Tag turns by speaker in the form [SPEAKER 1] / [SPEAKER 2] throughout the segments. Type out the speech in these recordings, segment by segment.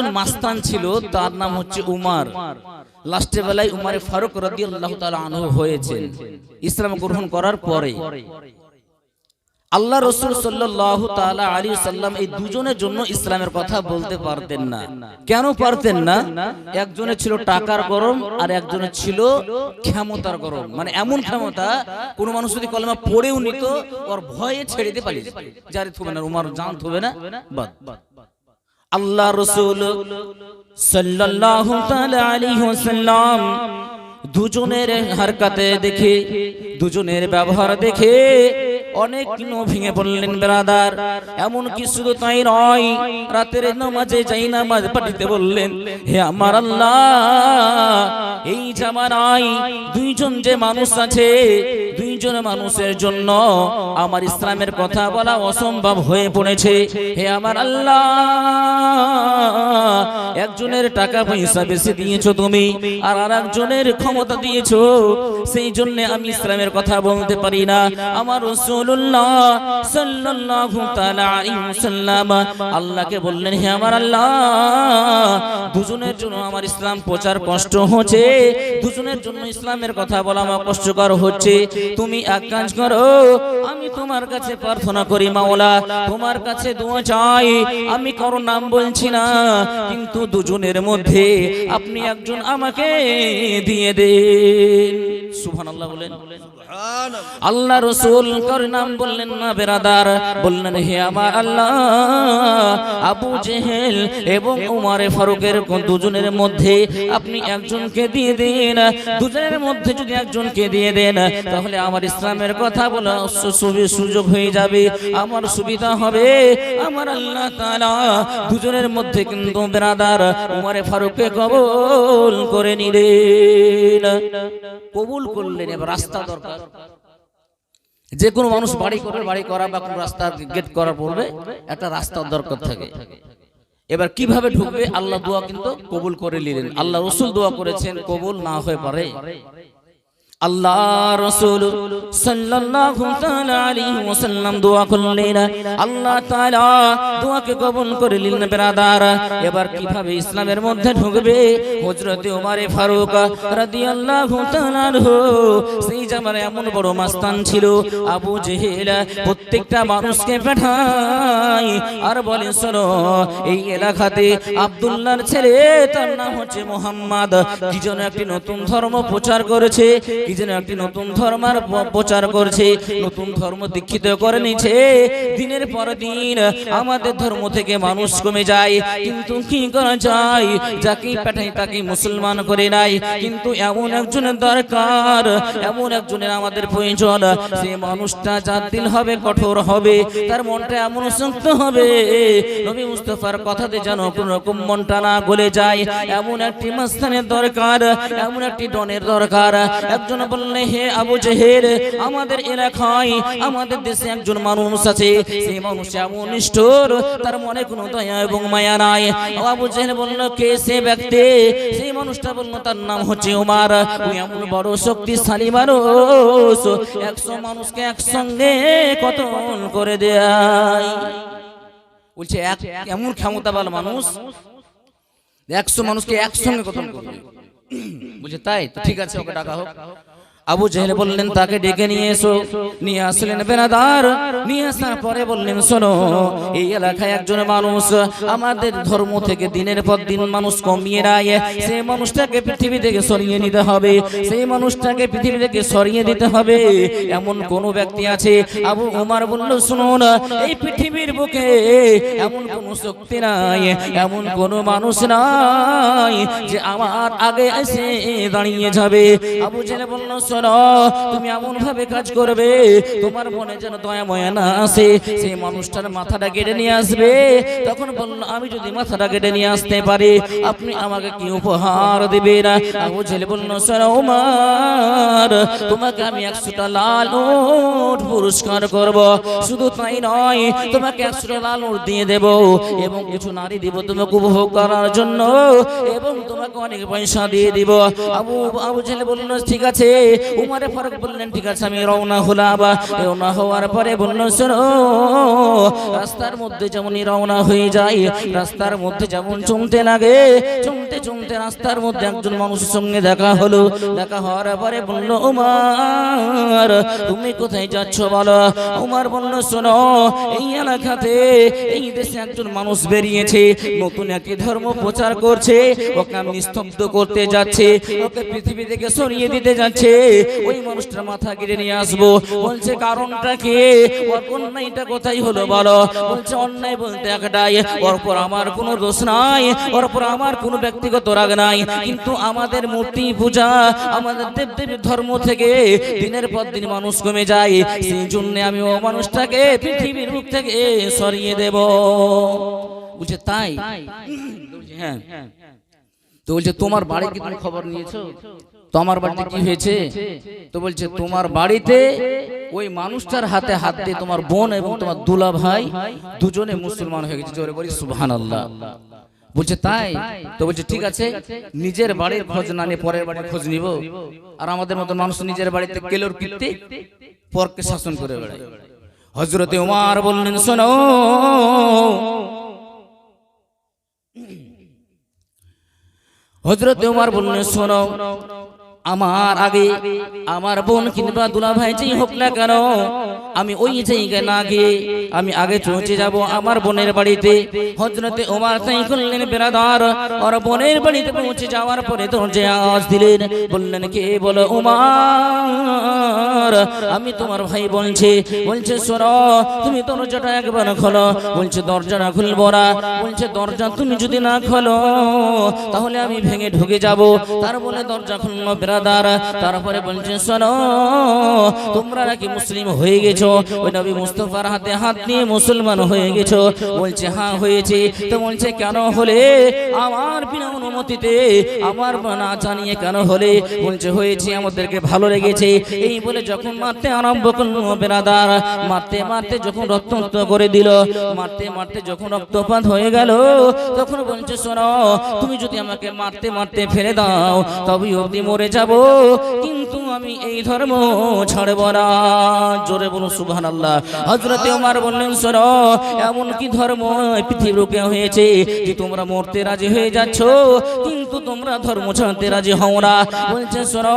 [SPEAKER 1] একজন মাস্তান ছিল, তার নাম হচ্ছে উমার। লাস্টে বেলায় উমারে ফারুক রাদিয়াল্লাহু তাআলা আনহু হয়েছেন। ইসলাম গ্রহণ করার পরে। আল্লাহ রসুল সাল্লাহ তালা আলী সাল্লাম এই দুজনের জন্য ইসলামের কথা বলতে পারতেন না। কেন পারতেন না? একজনের ছিল টাকার গরম আর একজনের ছিল ক্ষমতার গরম। মানে এমন ক্ষমতা, কোন মানুষ যদি কলমা পড়েও নিত, ওর ভয়ে ছেড়ে দিতে পারি যারে থবে না, উমার জান থবে না, বাদ। আল্লাহ রসুল ওয়াসাল্লাম দুজনের হারকাতে দেখে, দুজনের ব্যবহার দেখে অনেক ভেঙে পড়লেন বেরাদার। এমন কি শুধু তাই নয়, রাতের নামাজে যাই নামাজ পাঠিতে বললেন, হে আমার আল্লাহ, এই জামানায় দুইজন যে মানুষ আছে দুইজন মানুষের জন্য আমার ইসলামের কথা বলা অসম্ভব হয়ে পড়েছে। হে আমার আল্লাহ, একজনের টাকা পয়সা বেশি দিয়েছ তুমি, আর আর একজনের ক্ষমতা দিয়েছ। সেই জন্য আমি ইসলামের কথা বলতে পারি না। আমার রাসূলুল্লাহ সাল্লাল্লাহু তাআলা আলাইহি ওয়াসাল্লাম আল্লাহকে বললেন, হে আমার আল্লাহ, দুজনের জন্য আমার ইসলাম প্রচার কষ্ট হচ্ছে, দুজনের জন্য ইসলামের কথা বলা আমার কষ্টকর হচ্ছে। তুমি এক কাজ করো। আমি তোমার কাছে প্রার্থনা করি মাওলা, তোমার কাছে দোয়া চাই। আমি কারও নাম বলছি না, কিন্তু দুজনের মধ্যে আপনি একজন আমাকে দিয়ে দেন। সুবহানাল্লাহ বলেন। আল্লাহ রসুল কর নাম বললেন, না বেরাদার। বললেন, হে আমার আল্লাহ, আবু জেহেল এবং উমারে ফারুকের দুজনের মধ্যে আপনি একজনকে দিয়ে দেন। দুজনের মধ্যে যদি একজনকে দিয়ে দেন, তাহলে আমার ইসলামের কথা বলা সুযোগ হয়ে যাবে। আমার সুবিধা হবে। আমার আল্লাহ তাআলা দুজনের মধ্যে কিন্তু বেরাদার, উমারে ফারুককে কবুল করে নিলেন। কবুল করলেন, এবার রাস্তা দরকার। যে কোনো মানুষ বাড়ি করবে বাড়ি করা বা কোনো রাস্তা গেট করার পূর্বে একটা রাস্তার দরকার থাকে। এবার কীভাবে ঢুকবে? আল্লাহ দোয়া কিন্তু কবুল করে নিলেন। আল্লাহ রসুল দোয়া করেছেন, কবুল না হয়ে পারে। আল্লাহ রসুল ইসলামের মধ্যে ঢুকবে? এমন বড় মাস্তান ছিল, আবু জেহেল প্রত্যেকটা মানুষকে পাঠায় আর বলে, শোনো, এই এলাকাতে আব্দুল্লাহর ছেলে, তার নাম হচ্ছে মোহাম্মদ। কি যেন একটি নতুন ধর্ম প্রচার করেছে। যেন একটি নতুন ধর্মের প্রচার করছে নতুন ধর্ম দীক্ষিত করে নিছে দিনের পর দিন আমাদের ধর্ম থেকে মানুষ কমে যায়। কিন্তু কি করা যায়? যাকে পাঠাই তাকে মুসলমান করে নাই। কিন্তু এমন একজনের দরকার এমন একজনের আমাদের প্রয়োজন। সে মানুষটা যার দিল হবে কঠোর হবে তার মনটা এমন শক্ত হবে। নবী মুস্তফার কথাতে যেন কোন রকম মনটা না গলে যায়। এমন একটি মাস্তানের দরকার এমন একটি ডনের দরকার। একজন বললে হে আবু জেহের আমাদের এলাকায়, আমাদের দেশে একজন মানুষ আছে সেই মানুষ এমন নিষ্ঠুর, তার মনে কোনো দয়া এবং মায়া নাই। আবু জেহের বলল, কে সে ব্যক্তি? সেই মানুষটা বলল, তার নাম হচ্ছে উমার। ওই এমন বড় শক্তিশালী মানুষ, একশো মানুষকে একসঙ্গে কতল করে দেয়? বলছে, এক এমন ক্ষমতাবান মানুষ, একশো মানুষকে একসঙ্গে কতল করবে বুঝে তাই তো ঠিক আছে ওকে ডাকা হোক আবু জেহেল বললেন, তাকে ডেকে নিয়ে এসো। নিয়ে আসলেন বেনাদার। নিয়ে আসার পরে বললেন, শোনো, এই এলাকায় একজন মানুষ আমাদের ধর্ম থেকে দিনের পর দিন মানুষ কমিয়ে নেয়। সেই মানুষটাকে পৃথিবী থেকে সরিয়ে নিতে হবে। সেই মানুষটাকে পৃথিবী থেকে সরিয়ে দিতে হবে। এমন কোন ব্যক্তি আছে? আবু উমার বলল শুনুন এই পৃথিবীর বুকে এমন কোন শক্তি নাই, এমন কোন মানুষ নাই যে আমার আগে এসে দাঁড়িয়ে যাবে। আবু জেলে বলল তুমি এমন ভাবে কাজ করবে, তোমার মনে যেন দয়া ময়া না আসে। সেই মানুষটার মাথাটা কেটে নিয়ে আসবে। তখন বলল, আমি যদি মাথাটা কেটে নিয়ে আসতে পারি, আপনি আমাকে কি উপহার দেবে না আবু জেলে বলল, শোনো উমার, তোমাকে আমি একশোটা লাল উট পুরস্কার করব। শুধু তাই নয়, তোমাকে একশোটা লাল উট দিয়ে দেব এবং কিছু নারী দিব তোমাকে উপভোগ করার জন্য এবং তোমাকে অনেক পয়সা দিয়ে দিব। আবু আবু ছেলে বলল, ঠিক আছে উমারে ফারুক বললেন ঠিক আছে আমি রওনা হলাম। রওনা হওয়ার পরে বলল শোনো রাস্তার মধ্যে যেমনই রওনা হয়ে যায় রাস্তার মধ্যে যেমন চমতে লাগে চমতে চমতে রাস্তার মধ্যে একজন মানুষের সঙ্গে দেখা হলো। দেখা হওয়ার পরে বলল উমার তুমি কোথায় যাচ্ছ বলো? উমার বলল শোনো এই এলাকাতে এই দেশে একজন মানুষ বেরিয়েছে নতুন একটি ধর্ম প্রচার করছে ওকে আমি স্তব্ধ করতে যাচ্ছে ওকে পৃথিবী থেকে সরিয়ে দিতে যাচ্ছে ওই মানুষটার মাথা কেড়ে নিয়ে আসব। বলছে কারণটা কি? ওর অন্যায়টা কোথায় হলো বলো? বলছে অন্যায় বলতে একটাই ওর পর আমার কোনো দোষ নাই ওর পর আমার কোনো ব্যক্তিগত রাগ নাই। কিন্তু আমাদের মূর্তি পূজা আমাদের দেবদেবীর ধর্ম থেকে দিনের পর দিন মানুষ কমে যায়। সেই জন্য আমি ও মানুষটাকে পৃথিবীর মুখ থেকে সরিয়ে দেব। বুঝে তাই? হ্যাঁ। তো বলছে তোমার বাড়ি কি তুমি খবর নিয়েছো? তো আমার বাড়িতে কি হয়েছে? তো বলছে তোমার বাড়িতে ওই মানুষটার হাতে হাত দিয়ে তোমার বোন এবং তোমার দুলা ভাই দুজনে মুসলমান হয়ে গেছে। জোরে বলি সুবহান আল্লাহ বলছে তাই? তো বলছে ঠিক আছে নিজের বাড়ির খোঁজ না নিয়ে পরের বাড়ির খোঁজ নিব। আর আমাদের মতো মানুষ নিজের বাড়িতে কেলোর কীর্তি পরকে শাসন করে বেড়ায়। হজরতে উমার বললেন শোনো। হজরত উমার বললেন শোনো। আমার আগে আমার বোন কিংবা দুলা ভাই যেই হোক না কেন আমি ওই জায়গায় না গিয়ে আমি আগে পৌঁছে যাব আমার বোনের বাড়িতে। হজরতে ওমার তাই করলেন বেড়াদার ওর বোনের বাড়িতে পৌঁছে যাওয়ার পরে দরজে আওয়াজ দিলেন বললেন কে বলো উমার আমি তোমার ভাই বলছি বলছে সর তুমি দরজাটা একবার খোলো। বলছে দরজাটা খুলবো না। বলছে দরজা তুমি যদি না খোলো তাহলে আমি ভেঙে ঢুকে যাব। তার বলে দরজা খুললো বেরাদার তারপরে বলছে, শোনো, তোমরা নাকি মুসলিম হয়ে গেছো? ওই নবী মুস্তফার হাতে হাত নিয়ে মুসলমান হয়ে গেছো। বলছে হ্যাঁ হয়েছে। তো বলছে, কেন হলে? আমার বিনা অনুমতিতে, আমার না জানিয়ে কেন হলে? বলছে, হয়েছে, আমাদেরকে ভালো লেগেছে। এই বলে যখন মারতে আরম্ভ করল বেরাদার মারতে মারতে যখন রক্ত করে দিল, মারতে মারতে যখন রক্তপাত হয়ে গেল, তখন বলছে, শোনো, তুমি যদি আমাকে মারতে মারতে ফেলে দাও তবে অবধি মরে যাব, কিন্তু আমি এই ধর্ম ছাড়ব না। জোরে বলুন সুবহান আল্লাহ হজরতে ওমর বললেন শোনো এমন কি ধর্ম পৃথিবীকে হয়েছে যে তোমরা মরতে রাজি হয়ে যাচ্ছ, কিন্তু তোমরা ধর্ম ছাড়তে রাজি হও না? বলছে শোনো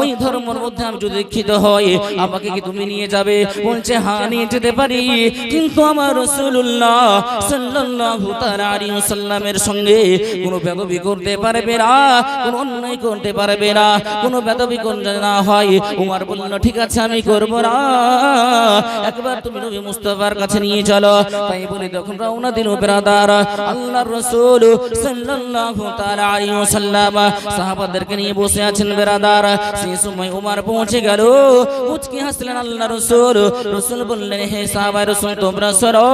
[SPEAKER 1] ওই ধর্মের মধ্যে আমি যদি দীক্ষিত হই, আমাকে কি তুমি নিয়ে যাবে? বলছে হ্যাঁ নিয়ে যেতে পারি, কিন্তু আমার রাসূলুল্লাহ সাল্লাল্লাহু তাআলা ওয়াসাল্লামের সঙ্গে কোনো বেদবি করতে পারবে না, কোনো অন্যায় করতে পারবে না। কোনো বেদবি না হয়। উমর বলল, ঠিক আছে, আমি করব না। একবার তুমি নবী মুস্তাফার কাছে নিয়ে চলো। তাই বলে তখন রওনা দিল ব্রাদার, আল্লাহর রাসূল সাল্লাল্লাহু তাআলা আলাইহি ওয়াসাল্লাম সাহাবাদেরকে নিয়ে বসে আছেন ব্রাদার। সেই সময় উমর পৌঁছে গেল। মুচকি হাসলেন আল্লাহ রাসূল। রাসূল বললেন, হে সাহাবা রাসূল, তোমরা সরো।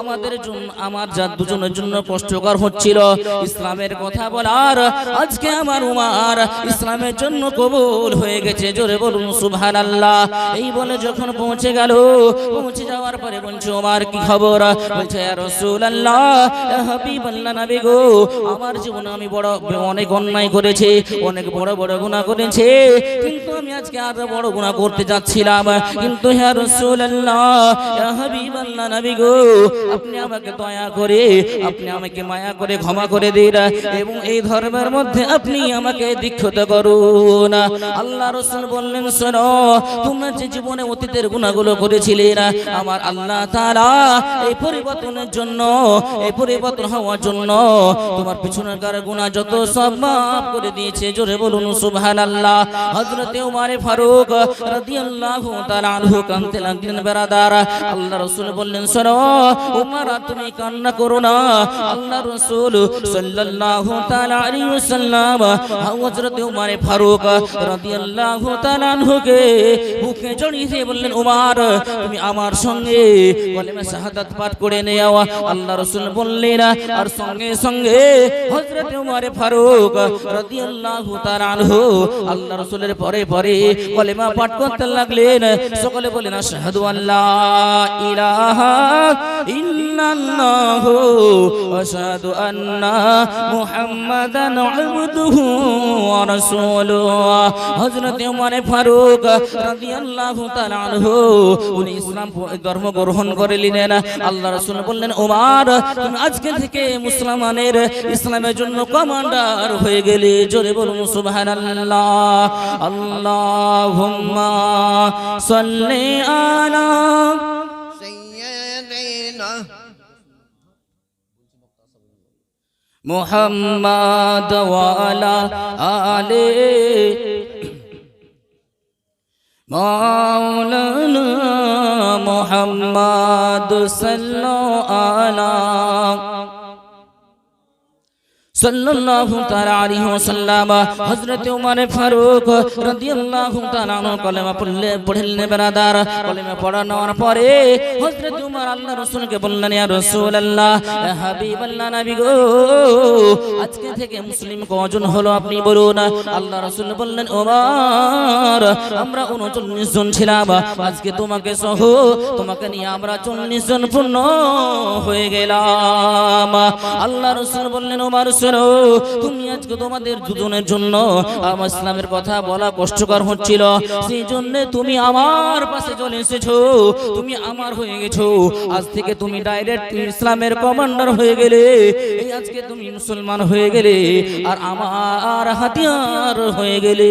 [SPEAKER 1] আমাদের জন্য, আমার যা দুজনের জন্য কষ্টকর হচ্ছিল। ইসলামের কথা বলার আজকে আমার উমার ইসলামের জন্য কবুল হয়ে গেছে, জোরে বলুন সুবহানাল্লাহ। এই বলে যখন পৌঁছে গেল, পৌঁছে যাওয়ার পরে বলছে উমার কি খবর? বলছে নবী গো, আমার জীবনে আমি বড়, অনেক অন্যায় করেছি, অনেক বড় বড় গুনাহ করেছি, কিন্তু আমি আজকে আর বড় গুনাহ করতে যাচ্ছিলাম। কিন্তু ইয়া হাবিবাল্লাহ নবী গো, আপনি আমাকে দয়া করে, আপনি আমাকে মায়া করে ক্ষমা করে দিন এবং এই ধর্মের মধ্যে আপনি আমাকে দীক্ষিত করুন আল্লাহ রসুল বললেন, শোনো, তোমরা যে জীবনে অতীতের গুণাগুলো করেছিলে না, আমার আল্লাহ তাআলা এই পরিবর্তনের জন্য, এই পরিবর্তন হওয়ার জন্য তোমার পিছনের কার গুনাহ যত সব মাফ করে দিয়েছে। জোরে বলুন, সুবহানাল্লাহ। হযরতে উমর ফারুক রাদিয়াল্লাহু তাআলা আনহু কানতে লাগলেন, বেরাদার। আল্লাহ রাসূল বললেন, শোনো, উমর তুমি কান্না করো না। আল্লাহ রাসূল সাল্লাল্লাহু তাআলা আলাইহি ওয়াসাল্লাম হযরত উমর ফারুক রাদিয়াল্লাহু তাআলা আনহুকে বুকে জড়িয়ে বললেন, উমর, তুমি আমার সঙ্গে কলেমা শাহাদাত পাঠ করে নেও। আল্লাহ রাসূল বললেন, আর সঙ্গে সঙ্গে হযরত উমর ফারুক রাদিয়াল্লাহু তাআলা আনহু আল্লাহ রাসূলের পরে পরে কলেমা পাঠ করতে লাগলেন। সকলে বলেন আশহাদু আল্লাহ ইলাহা ইল্লাল্লাহু আশহাদু আন্না মুহাম্মাদান আবদুহু রাসূলুহু হযরত ওমর ফারুক রাদিয়াল্লাহু উনি ইসলাম ধর্ম গ্রহণ করে নিলেন আল্লাহ রাসূল বললেন ওমর তুমি থেকে মুসলমানের ইসলামের জন্য কমান্ডার হয়ে গেলে, জোরে বলুন, সুবহানাল্লাহ। আল্লাহুম্মা সাল্লি আলা মুহাম্মাদ আলা মাওলানা মুহাম্মাদ সাল্লাল্লাহু আলা সাল্লাল্লাহু তাআলা আলাইহি ওয়াসাল্লাম, হযরত ফারুক রাদিয়াল্লাহু তাআলা কলেমা পড়লে পড়লেন কলেমা পড়ানোর পরে হযরত রাসূলকে বললেন, ইয়া রাসূলুল্লাহ হাবিবাল্লাহ নবী গো, আজকে থেকে মুসলিম কজন হলো আপনি বলুন। আল্লাহ রাসূল বললেন ওমর আমরা 39 জন ছিলাম, আজকে তোমাকে সহ, তোমাকে নিয়ে আমরা 40 জন পূর্ণ হয়ে গেলাম। আল্লাহ রাসূল বললেন ওমর শোনো, তুমি আজকে তোমাদের দুজনের জন্য আমার ইসলামের কথা বলা কষ্টকর হচ্ছিল। সেই জন্য তুমি আমার পাশে চলে এসেছ, তুমি আমার হয়ে গেছো। আজ থেকে তুমি ডাইরেক্ট ইসলামের কমান্ডার হয়ে গেলে, এই আজকে তুমি মুসলমান হয়ে গেলে, আর আমার হাতিয়ার হয়ে গেলে।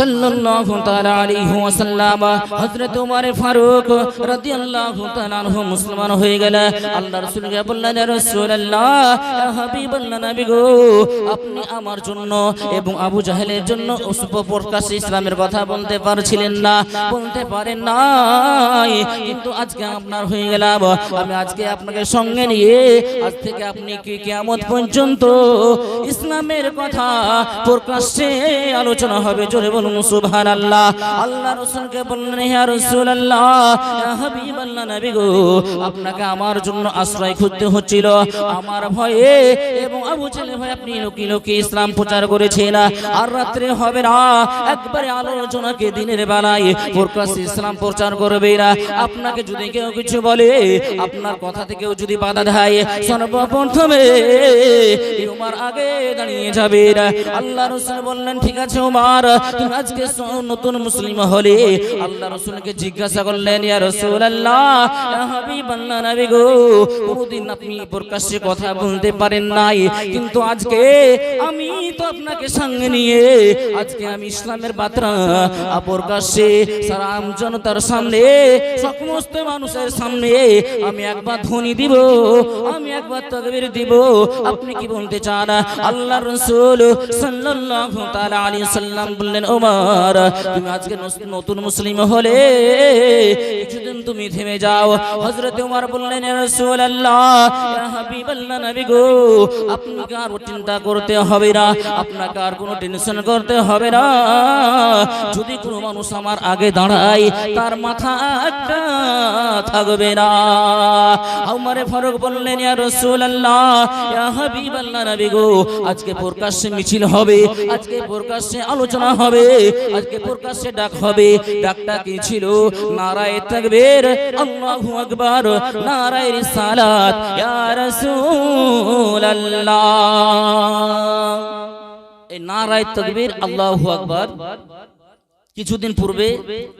[SPEAKER 1] সাল্লাল্লাহু তাআলা আলাইহি ওয়াসাল্লাম, হযরত ওমর ফারুক রাদিয়াল্লাহু তাআলা আনহু মুসলমান হয়ে গেল আল্লাহ রাসূলকে বললেন রাসূলুল্লাহ, ইয়া হাবিবাল্লাহ নবী গো, আপনি আমার জন্য এবং আবু জাহেলের জন্য উসব ইসলামের কথা বলতে পারছিলেন না। বলতে পারেন নাই, কিন্তু আজকে আপনার হয়ে গেলাম। আমি আজকে আপনাকে সঙ্গে নিয়ে আজ থেকে আপনি কি কিয়ামত পর্যন্ত ইসলামের কথা প্রকাশ্যে আলোচনা হবে? জোরে বলুন। সুবহানাল্লাহ। আল্লাহ রাসূলকে বললেন হাবিবাল্লাহ নবী গো, আপনাকে আমার জন্য আশ্রয় খুঁজতে হচ্ছিল। আমার ভয়ে এবং আবু ছেলে ভয় আপনি লোকি লোকি ইসলাম প্রচার করেছেন। আর রাত্রে হবে না। একবারে আলোচনাকে দিনের বেলায় প্রকাশ্যে ইসলাম প্রচার করবে না। আপনাকে যদি কেউ কিছু বলে, আপনার কথা থেকেও যদি বাধা দেয়, সর্বপ্রথমে আগে দাঁড়িয়ে যাবে আল্লাহ রসুল বললেন, ঠিক আছে উমার, তুমি আজকে নতুন মুসলিম হলে আল্লাহ রসুলকে জিজ্ঞাসা করলেন, ইয়া ইয়া হাবিবাল্লাহ নবী গো কোনদিন আপনি প্রকাশ্যে কথা বলতে পারেন নাই, কিন্তু আজকে আমি তো আপনাকে সঙ্গে নিয়ে, আজকে আমি ইসলামের বার্তা প্রকাশ্যে সারা জনতার সামনে, সমস্ত মানুষের সামনে আমি একবার ধ্বনি দিব, আমি একবার তকবীর দিব। আপনি কি বলতে চান? আল্লাহ রসুল সাল্লাল্লাহু তাআলা আলাইহি সাল্লাম বললেন ওমর তুমি আজকে নতুন মুসলিম হলে কিছুদিন তুমি থেমে যাও। হযরত ওমর বললেন আপনাকে আর চিন্তা করতে হবে না, আপনাকে আর কোনো টেনশন করতে হবে না। যদি কোনো মানুষ আমার আগে দাঁড়ায়, তার মাথা থাকবে না। আমারে বললেন আজকে প্রকাশ্যে মিছিল হবে, আজকে প্রকাশ্যে আলোচনা হবে আজকে প্রকাশ্যে ডাক হবে। ডাকটা কি ছিল? নারায়ে আল্লাহু আকবার। নারায়ে রিসালাত। ইয়া রাসূলুল্লাহ। এই নারায়ে আল্লাহু আকবার। কিছুদিন পূর্বে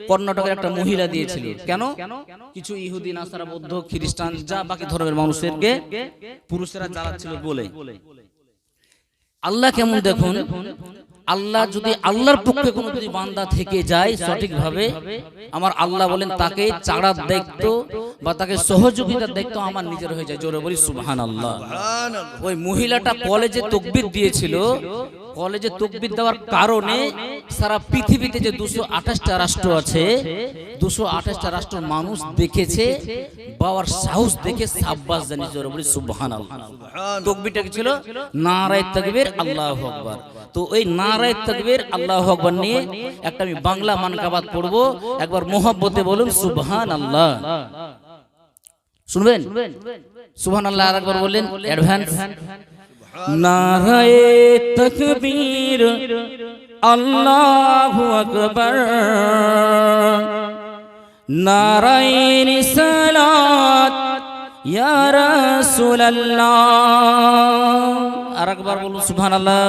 [SPEAKER 1] কর্ণাটকের একটা মহিলা দিয়েছিল। কেন? কিছু ইহুদি, নাসারা, বৌদ্ধ, খ্রিস্টান, যা বাকি ধর্মের মানুষদেরকে পুরুষেরা জ্বালাচ্ছিল বলে আল্লাহ কেমন দেখুন? আল্লাহ যদি আল্লাহর পক্ষে কোনো যদি বান্দা থেকে যায় সঠিকভাবে আমার আল্লাহ বলেন তাকে চাড়া দায়িত্ব বা তাকে সহযোগিতা দায়িত্ব আমার নিজের হয়ে যায়। জোরে বলি সুবহান আল্লাহ ওই মহিলাটা কলেজে তকবির দিয়েছিল। কলেজে তকবির দেওয়ার কারণে সারা পৃথিবীতে যে দুশো আঠাশটা রাষ্ট্র আছে দুশো আঠাশটা রাষ্ট্রের মানুষ দেখেছে বাবার সাহস দেখে সাব্বাস জানিয়েছে জোরে বলি সুবহান আল্লাহ তকবিরটা কি ছিল? নারায় তকবির আল্লাহ আকবার। তো ওই নারায় তকবীর আল্লাহ আকবার নিয়ে একটা আমি বাংলা মানকাবাত পড়ব। একবার মোহাব্বতে বলুন সুবহান আল্লাহ শুনবেন? সুবহান আল্লাহ আর একবার বললেন অ্যাডভান্স নারায়ে তকবীর আল্লাহু আকবার। নারায়ে রিসালাত ইয়া রাসূলুল্লাহ। আর একবার বলুন সুবহানাল্লাহ।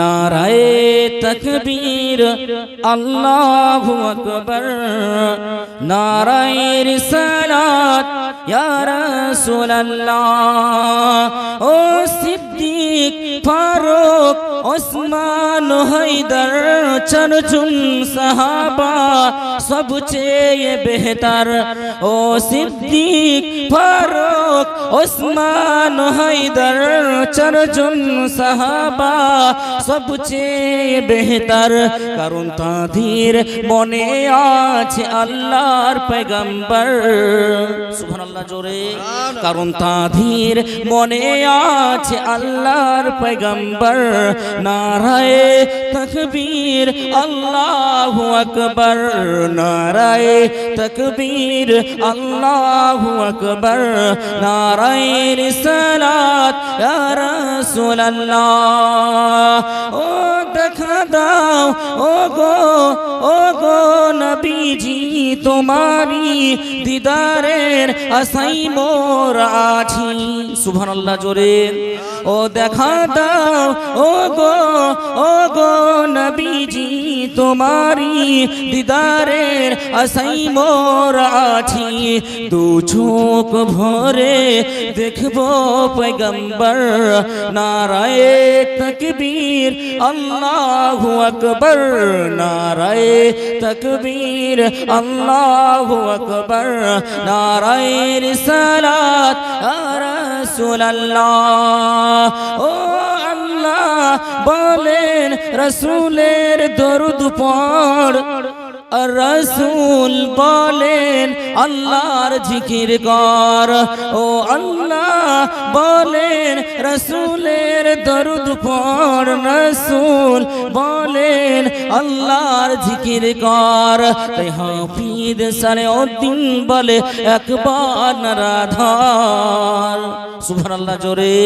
[SPEAKER 1] নারায়ে তকবীর আল্লাহু আকবার। নারায়ে রিসালাত ইয়া রাসূলুল্লাহ। ও সিদ্দিক ফারুক ওসমান হায়দার চরচুন সাহাবা সবচেয়ে বেহতর। ও সিদ্দিক ফারুক ওসমান হায়দার চরচুন সাহাবা সবচেয়ে বেহতর, কারণ তাদের মনে আছে আল্লাহর পেগম্বর সুবহানাল্লাহ, জোরে। কারণ তাদের মনে আছে আল্লাহর পেগম্বর নারায়ে তকবীর, আল্লাহু আকবার। নারায়ে তকবীর, আল্লাহু আকবার। নারায়ে নারায়ণ ইয়া রাসূলুল্লাহ। ও দেখা দাও, ও গো ও গো নবীজি তোমারি দিদারের আসাই মোর আছি সুবহানাল্লাহ, জোরে। ও দেখা দাও, ও গো ও গো নবীজি, তোমারি দিদারের আসাই মোর আছি দু চোখ ভরে দেখব পয়গম্বর, নারায়ে তকবীর, আল্লাহু আকবার। নারায়ে তকবীর, আল্লাহু আকবার। নারায়ে রিসালাত ইয়া রাসূলুল্লাহ। ও আল্লাহ বলেন রসুলের দরুদ পড়। রসুল বলেন, আল্লাহর জিকির কর। ও আল্লাহ বলেন, রসুলের দরুদ পড়। রসুল বলেন, আল্লাহর জিকির কর। তাই হাফিদ সারে দিন বলে, একবার রাধার সুবহানাল্লাহ, জোরে।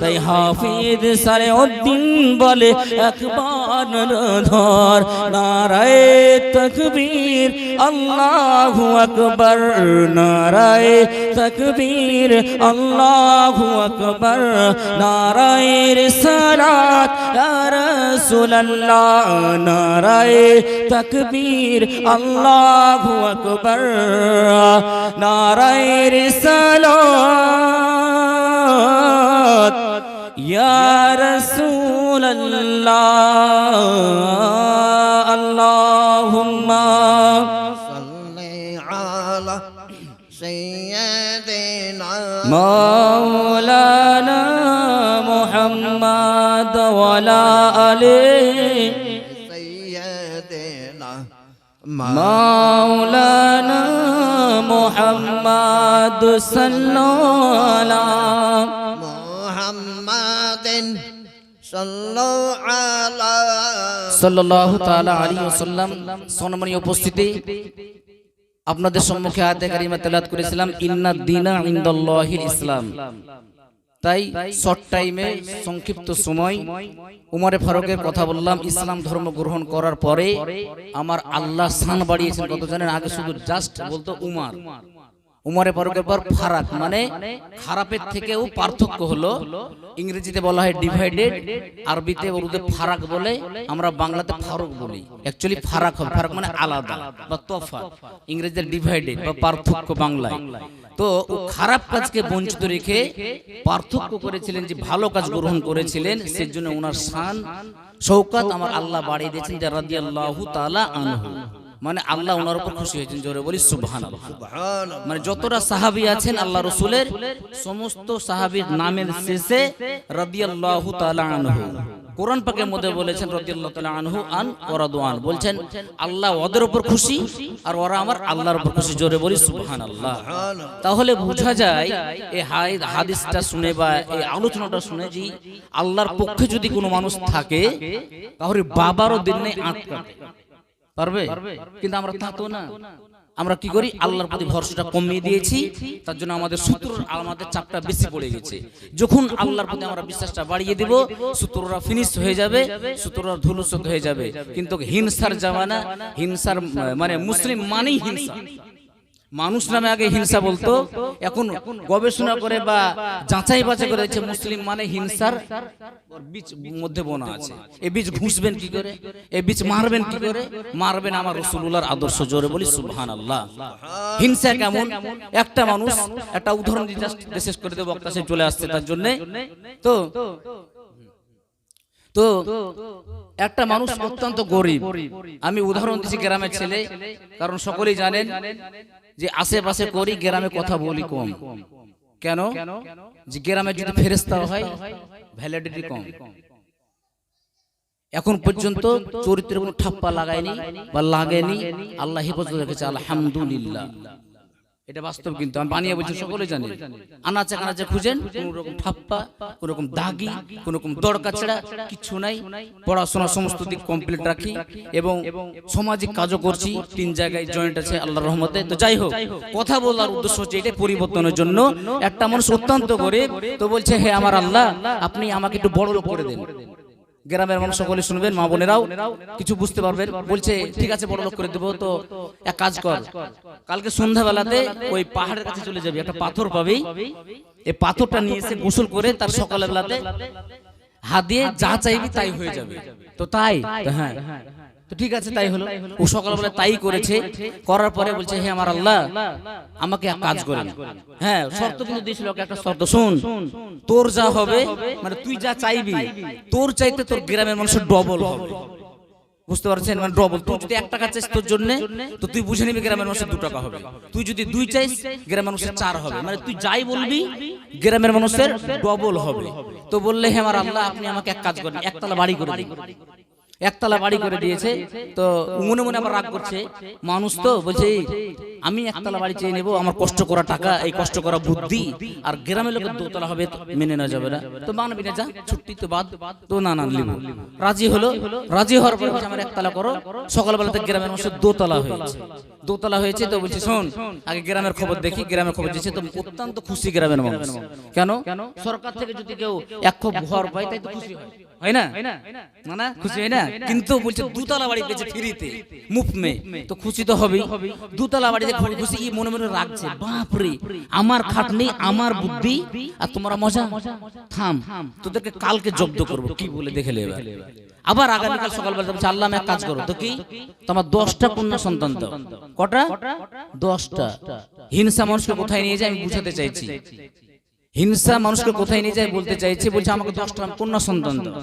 [SPEAKER 1] তাই হাফিজ সারে দিন বলে, একবার ধর নারায়ে তকবীর, আল্লাহু আকবার, নারায়ে তকবীর, আল্লাহু আকবার, নারায়ে রিসালাত, ইয়া রাসূলুল্লাহ, নারায়ে তকবীর, আল্লাহু আকবার, নারায়ে রিসালাত, ইয়া রাসূলুল্লাহ আল্লাহুম্মা
[SPEAKER 2] صل على سيدنا
[SPEAKER 1] مولانا محمد وعلى آله
[SPEAKER 2] سيدنا
[SPEAKER 1] مولانا محمد صلى الله
[SPEAKER 2] محمد صلى على
[SPEAKER 1] উপস্থিতি, আপনাদের সম্মুখে করেছিলাম, ইন্না ইসলাম। তাই শর্ট টাইমে সংক্ষিপ্ত সময়, উমরে ফারুকের কথা বললাম, ইসলাম ধর্ম গ্রহণ করার পরে আমার আল্লাহ স্থান বাড়িয়েছেন কত জানেন আগে শুধু জাস্ট বলতো উমার। উমরে ফারুকের পর ফারাক মানে খারাপের থেকেও পার্থক্য হলো ইংরেজিতে বলা হয় ডিভাইডেড আরবিতে উর্দুতে ফারাক বলে আমরা বাংলাতে ফারুক বলি। অ্যাকচুয়ালি ফারাক হবে ফারাক মানে আলাদা বা তফাৎ। ইংরেজিতে ডিভাইডেড বা পার্থক্য বাংলায়। তো খারাপ কাজকে বঞ্চিত রেখে পার্থক্য করেছিলেন যে ভালো কাজ গ্রহণ করেছিলেন সেজন্য ওনার শান শৌকাত আমার আল্লাহ বাড়িয়ে দিয়েছেন যা রাদিয়াল্লাহু তাআলা আনহু। মানে আল্লাহ ওনার উপর খুশি হয়েছেন জোরে বলি সুবহানাল্লাহ। মানে যতটা সাহাবি আছেন আল্লাহ রসুলের সমস্ত সাহাবীর নামের শেষে রাদিয়াল্লাহু তাআলা আনহু। কোরআন পাকের মধ্যে বলেছেন রাদিয়াল্লাহু তাআলা আনহু আন ওরাদওয়ান বলছেন আল্লাহ ওদের উপর খুশি আর ওরা আমার আল্লাহর উপর খুশি। জোরে বলি সুবহানাল্লাহ। তাহলে বোঝা যায় এই হাদিসটা শুনে বা এই আলোচনাটা শুনে যে আল্লাহর পক্ষে যদি কোনো মানুষ থাকে তাহলে বাবারও দিন নেই আটকাতে পারবে? কিন্তু আমরা তা তো না। আমরা কি করি? আল্লাহর প্রতি ভরসাটা কমিয়ে দিয়েছি। তার জন্য আমাদের সূত্র আমাদের চাপটা বেশি পড়ে গেছে। যখন আল্লাহর প্রতি আমরা বিশ্বাসটা বাড়িয়ে দিব সূত্ররা ফিনিশ হয়ে যাবে সূত্ররা ধুলুসত হয়ে যাবে। কিন্তু হিংসার জামানা হিংসার মানে মুসলিম মানেই হিংসা। মানুষ নামে আগে হিংসা বলতো এখন গবেষণা করে বা যাচাই বাছাই করে দেখছে মুসলিম মানে হিংসার বীজ মধ্যে বোনা আছে এ বীজ ঘুষবেন কি করে এ বীজ মারবেন কি করে মারবেন আমার রসুল্লাহর আদর্শ জোরে বলি সুবহান আল্লাহ হিংসা কেমন একটা মানুষ একটা উদাহরণ দিয়ে বিশেষ করে দেবো বক্তা সে চলে আসছে তার জন্য তো তো একটা মানুষ অত্যন্ত গরিব। আমি উদাহরণ দিচ্ছি গ্রামের ছেলে, কারণ সকলেই জানেন যে আশেপাশে করি, গ্রামে কথা বলি কম। কেন? যে গ্রামে যদি ফেরেস্তা হয় ভ্যালিডিটি কম। এখন পর্যন্ত চরিত্রের কোনো ঠাপ্পা লাগায়নি বা লাগেনি। আল্লাহ হেফাজত রেখেছে, আলহামদুলিল্লাহ। এটা বাস্তব কিন্তু আমি বানিয়ে বলছি সকলে জানি। আনাচে কানাচে খুঁজেন কোন রকম ঠাপ্পা কোন রকম দাগি কোন রকম দরকার ছাড়া কিছু নাই। পড়াশোনা সমস্ত দিক কমপ্লিট রাখি এবং সামাজিক কাজও করছি তিন জায়গায় জয়েন্ট আছে আল্লাহর রহমতে। তো যাই হোক কথা বলার উদ্দেশ্য হচ্ছে এটা পরিবর্তনের জন্য। একটা মানুষ অত্যন্ত গরিব তো বলছে হে আমার আল্লাহ আপনি আমাকে একটু বড় লোক করে দেন। গ্রামের মানুষ সকলে শুনবেন, মা বোনেরাও কিছু বুঝতে পারবেন। বলছে, ঠিক আছে বড় লোক করে দেবো, তো এক কাজ কর। কালকে সন্ধ্যাবেলাতে ওই পাহাড়ের কাছে চলে যাবি, একটা পাথর পাবি। এই পাথরটা নিয়ে এসে গোসল করে তার সকালবেলাতে হাত দিয়ে যা চাইবি তাই হয়ে যাবে। তো তাই? হ্যাঁ হ্যাঁ। তো ঠিক আছে তাই হলো। ও সকালবেলা তাই করেছে। করার পরে বলছে হে আমার আল্লাহ আমাকে এক কাজ করেন। হ্যাঁ শর্ত কিন্তু দিয়েছিল একটা শর্ত। শুন তোর যা হবে মানে তুই যা চাইবি তোর চাইতে তোর গ্রামের মানুষের ডবল হবে। বুঝতে পারছেন? মানে ডবল তুই যদি এক টাকা চাইস তোর জন্য তো তুই বুঝে নিবি গ্রামের মানুষের দু টাকা হবে। তুই যদি দুই চাইস গ্রামের মানুষের চার হবে। মানে তুই যাই বলবি গ্রামের মানুষের ডবল হবে। তো বললে হে আমার আল্লাহ আপনি আমাকে এক কাজ করেন একতলা বাড়ি করে দিন। একতলা বাড়ি করে দিয়েছে। তো মনে মনে আবার রাগ করছে। মানুষ তো বলছে আমি একতলা বাড়ি চেয়ে নেব আমার কষ্ট করা টাকা এই কষ্ট করা বুদ্ধি আর গ্রামের লোকের দোতলা হবে মেনে নেওয়া যাবে না। তো মানবি না যা ছুটি তো বাদ তো না না লিব রাজি হলো রাজি হওয়ার পরে আমার একতলা করো। সকালবেলাতে গ্রামের মানুষের দোতলা হয়েছে। দোতলা হয়েছে তো বলছে শোন আগে গ্রামের খবর দেখি গ্রামের খবর দিচ্ছে তো অত্যন্ত খুশি গ্রামের মানুষ। কেন? সরকার থেকে যদি কেউ এক খুব ঘর পায় তাই তো খুশি হয়। হয় না? না না খুশি হয় না? কিন্তু বলছে দুতলা বাড়ি পেয়েছে ফ্রিতে তো খুশি তো হবেই। দুতলা বাড়িতে খুশি ই মনে মনে রাখছে বাপরে আমার খাটনি আমার বুদ্ধি আর তোমরা মজা। থাম তোদেরকে কালকে জব্দ করব। কি বলে দেখে এবার? আবার আগামীকাল সকালবেলা বলছে আল্লাহ আমি এক কাজ করো। তো কি? তোমার দশটা কন্যা সন্তান দাও কটা? দশটা। হিংসা মানুষকে কোথায় নিয়ে যায় আমি বুঝাতে চাইছি। হিংসা মানুষকে কোথায় নিয়ে যায় বলতে চাইছে বলছে আমাকে দশটা কন্যা সন্তান দাও।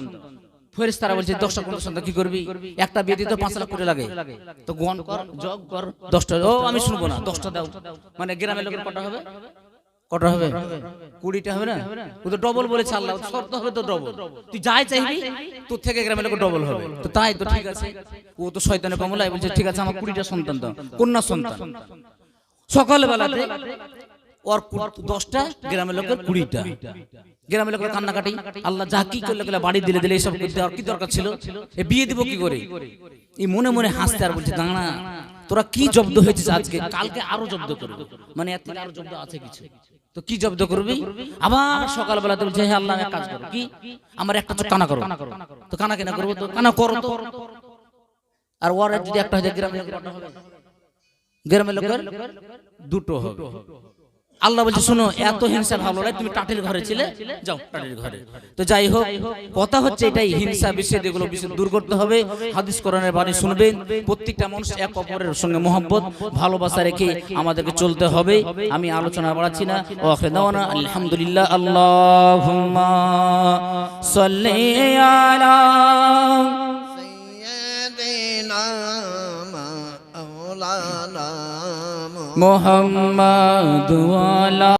[SPEAKER 1] ফেরেস তারা বলছে দশটা কন্যা সন্তান কি করবি? একটা বিয়ে দিতে পাঁচ লাখ কোটি লাগে। তো গন কর জগ কর দশটা ও আমি শুনব না দশটা দাও। মানে গ্রামের লোকের কটা হবে? কটা হবে? কুড়িটা হবে না? ও তো ডবল বলেছে আল্লাহ শর্ত হবে তো ডবল তুই যাই চাইবি তোর থেকে গ্রামের লোক ডবল হবে। তো তাই তো ঠিক আছে। ও তো শয়তানের কমলায় বলছে ঠিক আছে আমার কুড়িটা সন্তান দাও কন্যা সন্তান। সকালবেলাতে ওর দশটা গ্রামের লোকের কুড়িটা। গ্রামের লোকের কান্নাকাটি, আল্লাহ যা কি করলে গেলে বাড়ি দিলে দিলে এইসব করতে আর কি দরকার ছিল? এ বিয়ে দিব কি করে? এই মনে মনে হাসতে আর বলছে, দাঁড়া, তোরা কি জব্দ হয়েছিস আজকে? কালকে আরও জব্দ করবে। মানে থেকে আরও জব্দ আছে কিছু। তো কি জব্দ করবি? আবার সকালবেলা তো বলছে, হে আল্লাহ, এক কাজ করো। কি? আমার একটা চোখ কানা করো। তো কানা কেনা করব তো? কানা করো তো। আর ওর যদি একটা হয়ে গ্রামের গ্রামের লোকের দুটো হবে। আল্লাহ বলছে শোনো এত হিংসা ভালো লাগে তুমি টাটের ঘরে ছিলে যাও। টাটের ঘরে। তো যাই হোক কথা হচ্ছে এটাই হিংসা বিষয় এগুলো বিষয় দূর করতে হবে হাদিস কোরআনের বাণী শুনবেন প্রত্যেকটা মানুষ এক অপরের সঙ্গে মোহাম্মত ভালোবাসা রেখে আমাদেরকে চলতে হবে আমি আলোচনা বাড়াচ্ছি না। ও না। আলহামদুলিল্লাহ আল্লাহ সাল্লি আলা
[SPEAKER 2] সাইয়্যিদিনা মাওলানা
[SPEAKER 1] মোহাম্মদ